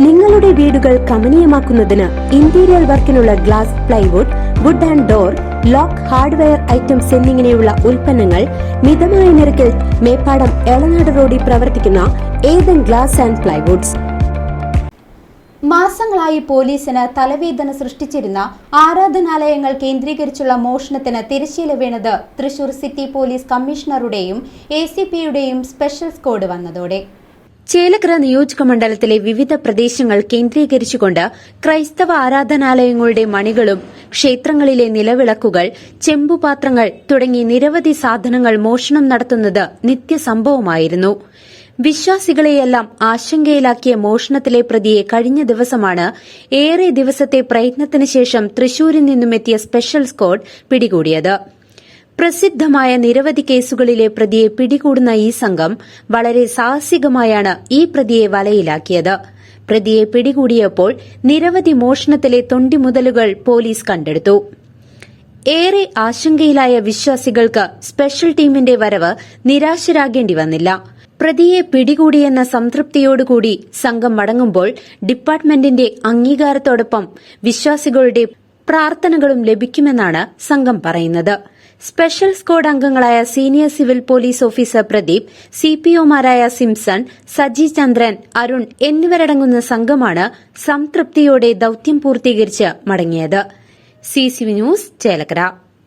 നിങ്ങളുടെ വീടുകൾ കമനീയമാക്കുന്നതിന് interior വർക്കിനുള്ള glass plywood wood and door lock hardware items എന്നിങ്ങനെയുള്ള ഉൽപ്പന്നങ്ങൾ മിതമായ നിരക്കിൽ മേപ്പാടം എളനാട് റോഡിൽ പ്രവർത്തിക്കുന്ന ഏതൻ ഗ്ലാസ് ആൻഡ് പ്ലൈവുഡ്സ് മാസങ്ങളായി പോലീസിന് തലവേദന സൃഷ്ടിച്ചിരുന്ന ആരാധനാലയങ്ങൾ കേന്ദ്രീകരിച്ചുള്ള മോഷണത്തിന് തിരശ്ശീല വീണത് തൃശൂർ സിറ്റി പോലീസ് കമ്മീഷണറുടെയും എ സ്പെഷ്യൽ സ്കോഡ് വന്നതോടെ. ചേലക്കര നിയോജക മണ്ഡലത്തിലെ വിവിധ പ്രദേശങ്ങൾ കേന്ദ്രീകരിച്ചുകൊണ്ട് ക്രൈസ്തവ ആരാധനാലയങ്ങളുടെ മണികളും ക്ഷേത്രങ്ങളിലെ നിലവിളക്കുകൾ ചെമ്പുപാത്രങ്ങൾ തുടങ്ങി നിരവധി സാധനങ്ങൾ മോഷണം നടത്തുന്നത് നിത്യസംഭവമായിരുന്നു. വിശ്വാസികളെയെല്ലാം ആശങ്കയിലാക്കിയ മോഷണത്തിലെ പ്രതിയെ കഴിഞ്ഞ ദിവസമാണ് ഏറെ ദിവസത്തെ പ്രയത്നത്തിന് ശേഷം തൃശൂരിൽ നിന്നുമെത്തിയ സ്പെഷ്യൽ സ്ക്വാഡ് പിടികൂടിയത്. പ്രസിദ്ധമായ നിരവധി കേസുകളിലെ പ്രതിയെ പിടികൂടുന്ന ഈ സംഘം വളരെ സാഹസികമായാണ് ഈ പ്രതിയെ വലയിലാക്കിയത്. പ്രതിയെ പിടികൂടിയപ്പോൾ നിരവധി മോഷണത്തിലെ തൊണ്ടിമുതലുകൾ പോലീസ് കണ്ടെടുത്തു. ഏറെ ആശങ്കയിലായ വിശ്വാസികൾക്ക് സ്പെഷ്യൽ ടീമിന്റെ വരവ് നിരാശരാകേണ്ടി വന്നില്ല. പ്രതിയെ പിടികൂടിയെന്ന സംതൃപ്തിയോടുകൂടി സംഘം മടങ്ങുമ്പോൾ ഡിപ്പാർട്ട്മെന്റിന്റെ അംഗീകാരത്തോടൊപ്പം വിശ്വാസികളുടെ പ്രാർത്ഥനകളും ലഭിക്കുമെന്നാണ് സംഘം പറയുന്നത്. സ്പെഷ്യൽ സ്ക്വാഡ് അംഗങ്ങളായ senior civil police officer Pradeep C P ഒമാരായ Simpson Saji Chandran Arun എന്നിവരടങ്ങുന്ന സംഘമാണ് സംതൃപ്തിയോടെ ദൌത്യം പൂർത്തീകരിച്ച് മടങ്ങിയത്. C C news Chelakkara.